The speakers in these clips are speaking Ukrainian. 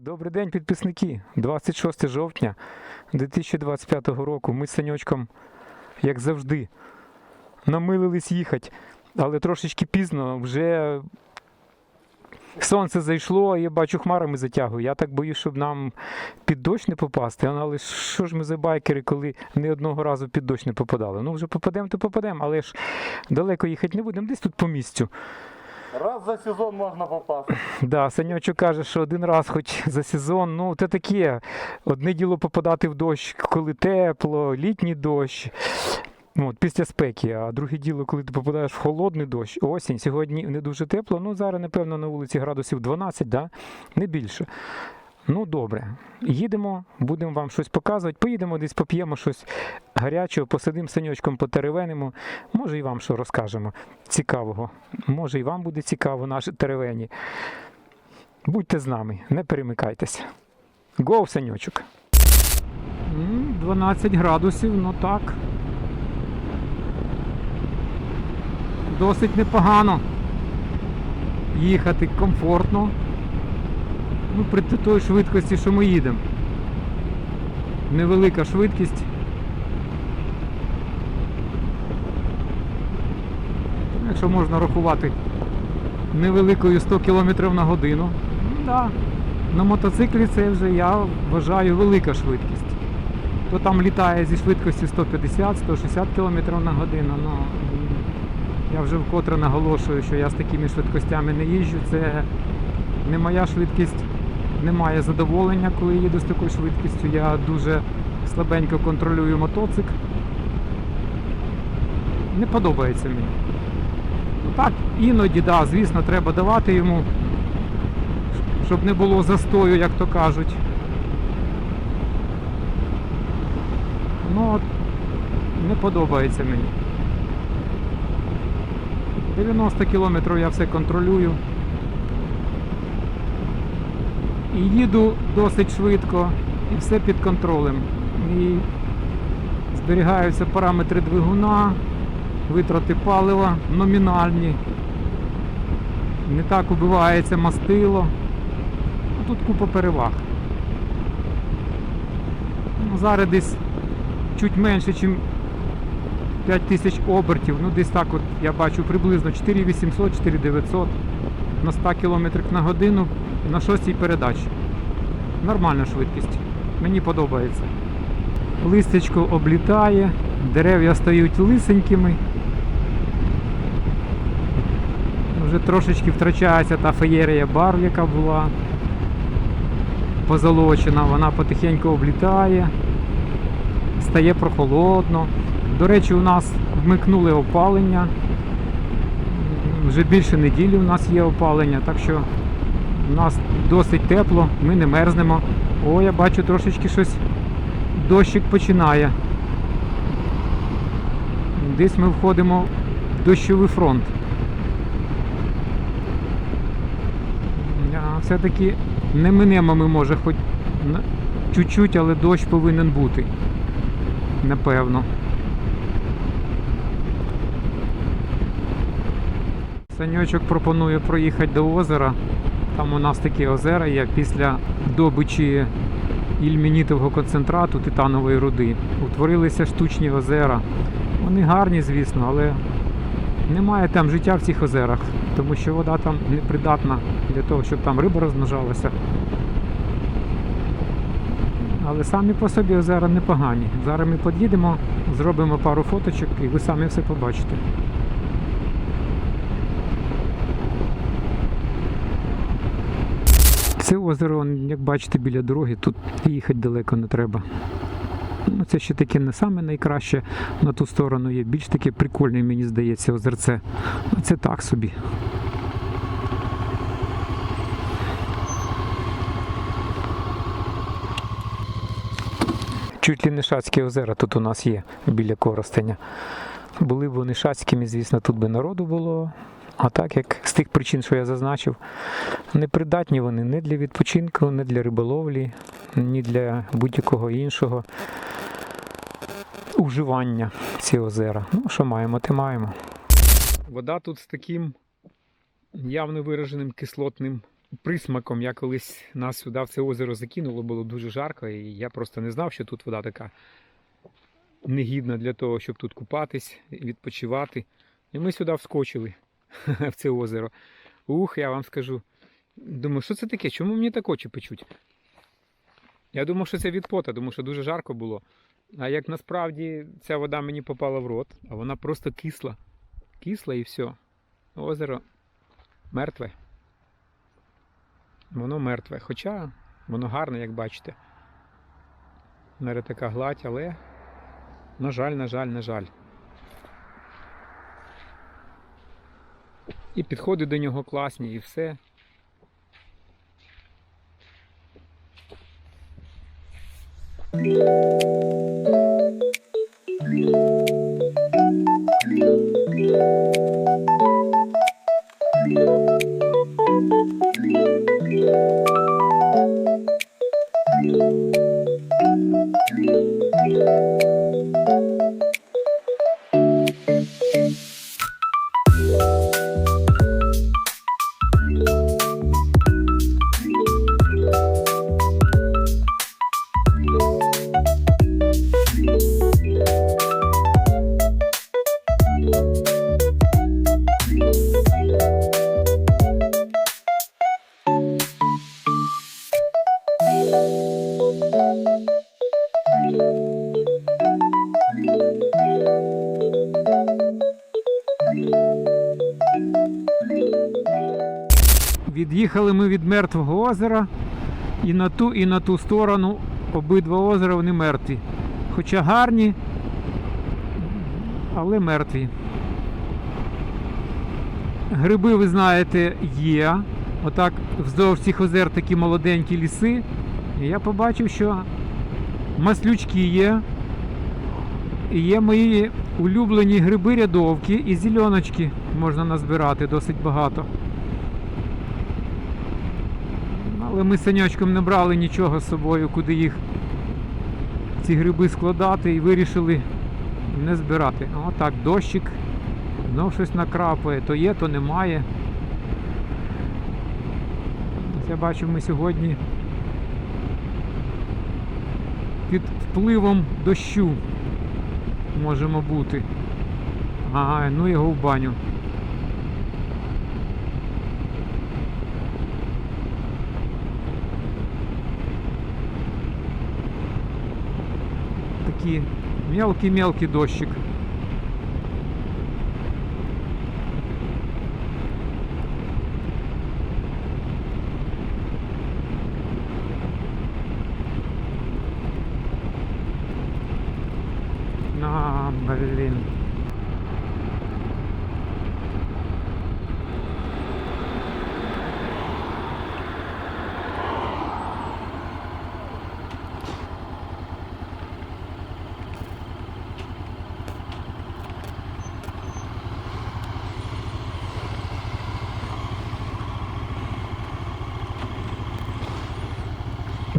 Добрий день, підписники. 26 жовтня 2025 року. Ми з Саньочком, як завжди, намилились їхати, але трошечки пізно вже сонце зайшло, я бачу хмарами затягую. Я так боюсь, щоб нам під дощ не попасти. Але що ж ми за байкери, коли ні одного разу під дощ не попадали? Ну, вже попадемо, то попадемо, але ж далеко їхати не будемо, десь тут по місцю. Раз за сезон можна попасти. Да, Саньочок каже, що один раз хоч за сезон, ну це таке. Одне діло попадати в дощ, коли тепло, літній дощ. Ну, от, після спеки, а друге діло, коли ти попадаєш в холодний дощ, осінь, сьогодні не дуже тепло, ну зараз, напевно, на вулиці градусів 12, да? не більше. Ну, добре. Їдемо, будемо вам щось показувати. Поїдемо десь поп'ємо щось гарячого, посидимо з саньочком, потеревенимо. Може, і вам що розкажемо цікавого. Може, і вам буде цікаво, наші теревені. Будьте з нами, не перемикайтеся. Гоу, саньочок. 12 градусів, ну так. Досить непогано. Їхати комфортно. Ну, при той швидкості, що ми їдемо. Невелика швидкість. Якщо можна рахувати невеликою 100 км на годину. Ну, да. На мотоциклі це вже я вважаю велика швидкість. То там літає зі швидкістю 150-160 км на годину. Ну, я вже вкотре наголошую, що я з такими швидкостями не їжджу. Це не моя швидкість, немає задоволення, коли їду з такою швидкістю. Я дуже слабенько контролюю мотоцикл. Не подобається мені. Ну так, іноді, да, звісно, треба давати йому, щоб не було застою, як то кажуть. Ну не подобається мені. 90 кілометрів я все контролюю. Їду досить швидко, і все під контролем. І зберігаються параметри двигуна, витрати палива номінальні. Не так убивається мастило. А тут купа переваг. Ну, зараз десь чуть менше, ніж 5000 обертів. Ну десь так от я бачу приблизно 4800, 4900 на 100 км на годину на шостій передачі. Нормальна швидкість. Мені подобається. Листячко облітає, дерев'я стають лисенькими. Вже трошечки втрачається та феєрія барв, яка була позолочена, вона потихеньку облітає, стає прохолодно. До речі, у нас вмикнули опалення. Вже більше неділі у нас є опалення, так що у нас досить тепло, ми не мерзнемо. О, я бачу трошечки щось дощик починає. Десь ми входимо в дощовий фронт. Все-таки не минемо ми, може, хоч чуть-чуть, але дощ повинен бути. Напевно. Саньочок пропонує проїхати до озера. Там у нас такі озера є після добичі ільмінітового концентрату титанової руди. Утворилися штучні озера. Вони гарні, звісно, але немає там життя в цих озерах, тому що вода там непридатна для того, щоб там риба розмножалася. Але самі по собі озера непогані. Зараз ми під'їдемо, зробимо пару фоточок і ви самі все побачите. Це озеро, як бачите, біля дороги, тут їхати далеко не треба. Ну, це ще таке не саме найкраще. На ту сторону є більш таке прикольне, мені здається, озерце. А це так собі. Чуть ли не шацькі озера тут у нас є біля Коростеня. Були б вони шацькими, звісно, тут би народу було. А так як з тих причин, що я зазначив, непридатні вони не для відпочинку, не для риболовлі, ні для будь-якого іншого уживання ці озера. Ну, що маємо, те маємо. Вода тут з таким явно вираженим кислотним присмаком. Я колись нас сюди в це озеро закинуло, було дуже жарко, і я просто не знав, що тут вода така негідна для того, щоб тут купатись, відпочивати. І ми сюди вскочили в це озеро. Ух, я вам скажу. Думаю, що це таке? Чому мені так очі печуть? Я думав, що це від пота, тому що дуже жарко було. А як насправді ця вода мені попала в рот, а вона просто кисла. Кисла і все. Озеро мертве. Воно мертве. Хоча воно гарне, як бачите. Мере така гладь, але, на жаль, на жаль, на жаль. І підходи до нього класні, і все. Від'їхали ми від мертвого озера і на ту, і на ту сторону обидва озера вони мертві. Хоча гарні, але мертві. Гриби, ви знаєте, є. Отак вздовж цих озер такі молоденькі ліси. І я побачив, що маслючки є. І є мої улюблені гриби рядовки і зеленочки можна назбирати досить багато. Але ми санячком не брали нічого з собою, куди їх ці гриби складати і вирішили не збирати. Отак, дощик, знов щось накрапає, то є, то немає. Я бачу, ми сьогодні під впливом дощу можемо бути. Ага, ну його в баню. Такий мелкий-мелкий дощик. А, блин.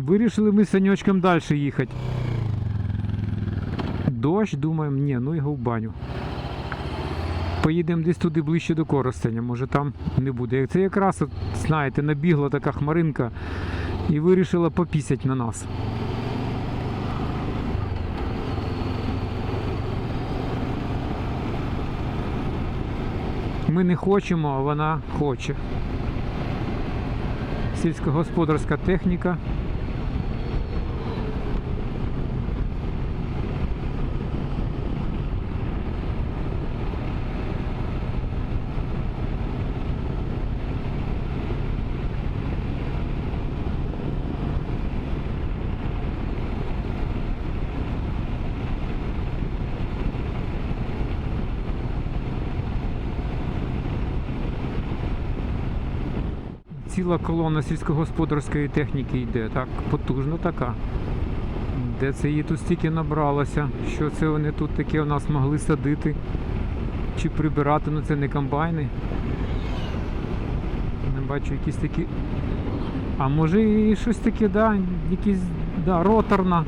Вирішили ми з санечком далі їхати. Дощ, думаємо, ні, ну його в баню. Поїдемо десь туди ближче до Коростеня, може там не буде. Це якраз, от, знаєте, набігла така хмаринка і вирішила попісять на нас. Ми не хочемо, а вона хоче. Сільськогосподарська техніка. Ціла колона сільськогосподарської техніки йде, так, потужна така. Де це її тут стільки набралося? Що це вони тут таке у нас могли садити чи прибирати, ну це не комбайни. Не бачу якісь такі. А може і щось таке, да, якісь да, роторна.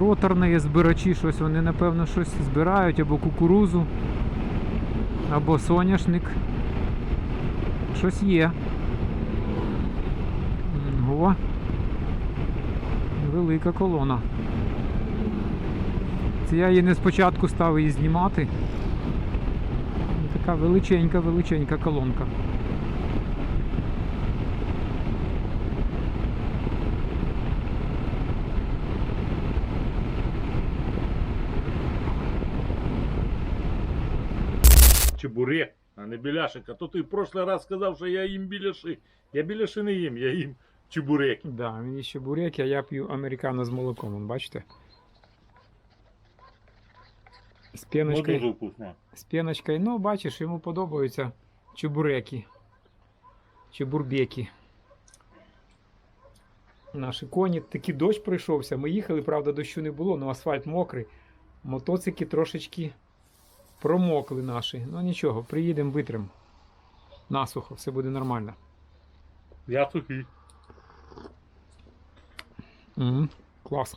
Роторна є збирачі, щось вони напевно щось збирають, або кукурузу, або соняшник. Щось є. О, велика колона. Це я її не спочатку став її знімати. Така величенька, величенька колонка. Чебурек, а не біляшик. А то ти в прошлий раз сказав, що я їм біляши. Я біляши не їм, я їм чебуреки. Да, мені ще бурек, а я п'ю американо з молоком, вон, бачите? З Ну піночкою. дуже вкусно. з піночкою. Ну, бачиш, йому подобаються чебуреки. Чебурбеки. Наші коні. Такий дощ пройшовся. Ми їхали, правда, дощу не було, але асфальт мокрий. Мотоцики трошечки промокли наші. Ну нічого, приїдемо, витримо. Насухо, все буде нормально. Я сухий. Угу. Клас.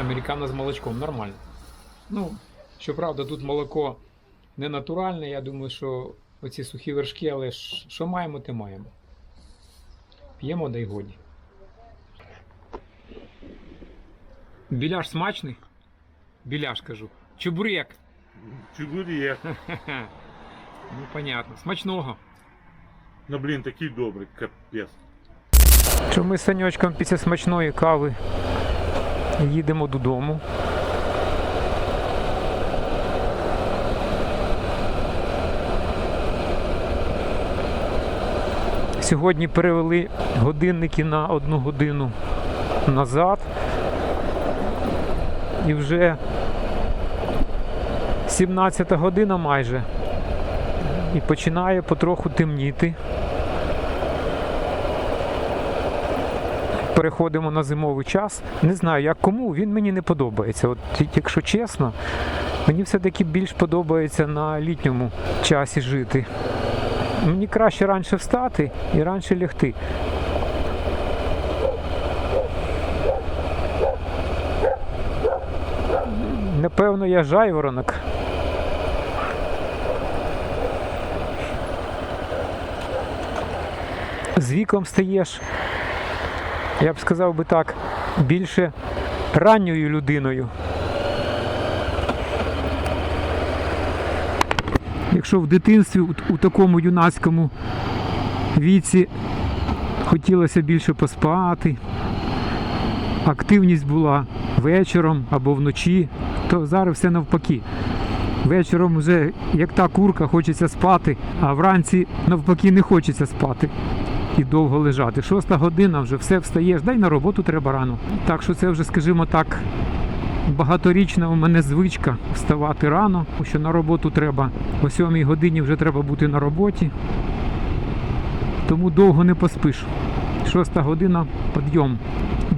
Американо з молочком нормально. Ну, щоправда, тут молоко не натуральне, я думаю, що оці сухі вершки, але ж що маємо, те маємо. П'ємо, дай годі. Біляш смачний? Біляш кажу. Чебурек. Чебурек. Ну, понятно. Смачного. Ну блін, такий добрий, капець. Що ми з Санечком після смачної кави їдемо додому. Сьогодні перевели годинники на одну годину назад. І вже 17 година майже. І починає потроху темніти. Переходимо на зимовий час. Не знаю, як кому, він мені не подобається. От якщо чесно, мені все-таки більш подобається на літньому часі жити. Мені краще раніше встати і раніше лягти. Напевно, я жайворонок. З віком стаєш я б сказав би так, більше ранньою людиною. Якщо в дитинстві у, такому юнацькому віці хотілося більше поспати, активність була вечором або вночі, то зараз все навпаки. Вечором вже як та курка хочеться спати, а вранці навпаки не хочеться спати і довго лежати. Шоста година вже все встаєш, дай на роботу треба рано. Так що це вже, скажімо так, багаторічна у мене звичка вставати рано, тому що на роботу треба о сьомій годині вже треба бути на роботі. Тому довго не поспиш. Шоста година підйом.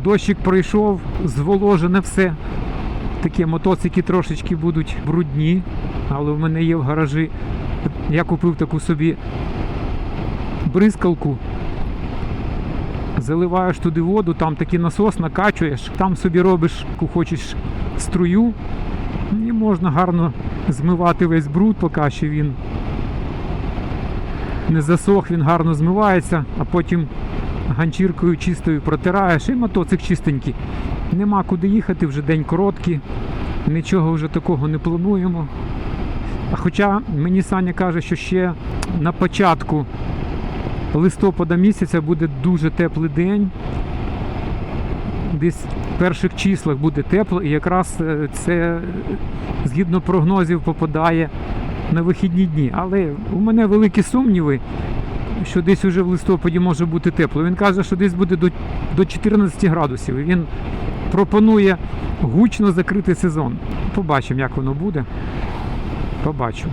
Дощик пройшов, зволожене все. Такі мотоцики трошечки будуть брудні, але в мене є в гаражі. Я купив таку собі бризкалку заливаєш туди воду, там такий насос накачуєш, там собі робиш, яку хочеш струю, і можна гарно змивати весь бруд, поки ще він не засох, він гарно змивається, а потім ганчіркою чистою протираєш і мотоцик чистенький. Нема куди їхати, вже день короткий, нічого вже такого не плануємо. Хоча мені Саня каже, що ще на початку листопада місяця буде дуже теплий день. Десь в перших числах буде тепло, і якраз е, це згідно прогнозів попадає на вихідні дні. Але у мене великі сумніви, що десь уже в листопаді може бути тепло. Він каже, що десь буде до, до 14 градусів. Він пропонує гучно закрити сезон. Побачимо, як воно буде. Побачимо.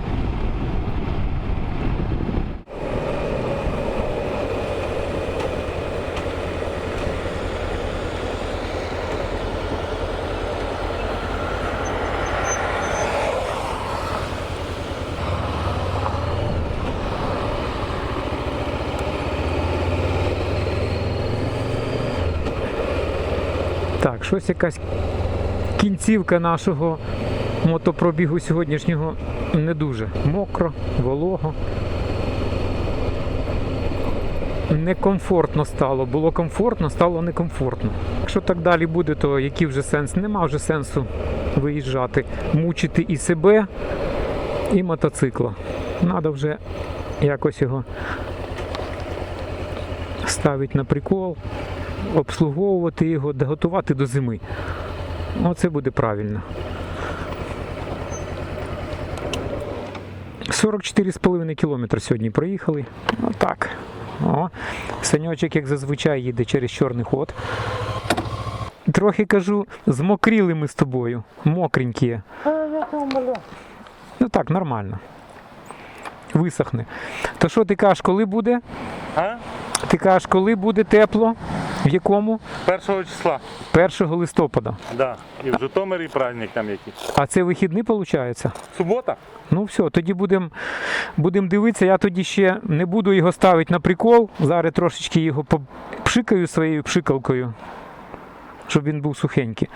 Щось якась кінцівка нашого мотопробігу сьогоднішнього не дуже. Мокро, волого. Некомфортно стало. Було комфортно, стало некомфортно. Якщо так далі буде, то який вже сенс? Нема вже сенсу виїжджати, мучити і себе, і мотоцикла. Треба вже якось його ставити на прикол, обслуговувати його, готувати до зими. Оце буде правильно. 44,5 кілометри сьогодні проїхали. Отак. О, саньочок, як зазвичай, їде через чорний ход. Трохи кажу, змокріли ми з тобою. Мокренькі. Ну так, нормально. Висохне. То що ти кажеш, коли буде? А? Ти кажеш, коли буде тепло? В якому? Першого числа. 1 листопада. Да. І в Житомирі праздник там який. А це вихідний виходить? Субота? Ну все, тоді будемо будем дивитися. Я тоді ще не буду його ставити на прикол. Зараз трошечки його попшикаю своєю пшикалкою, щоб він був сухенький.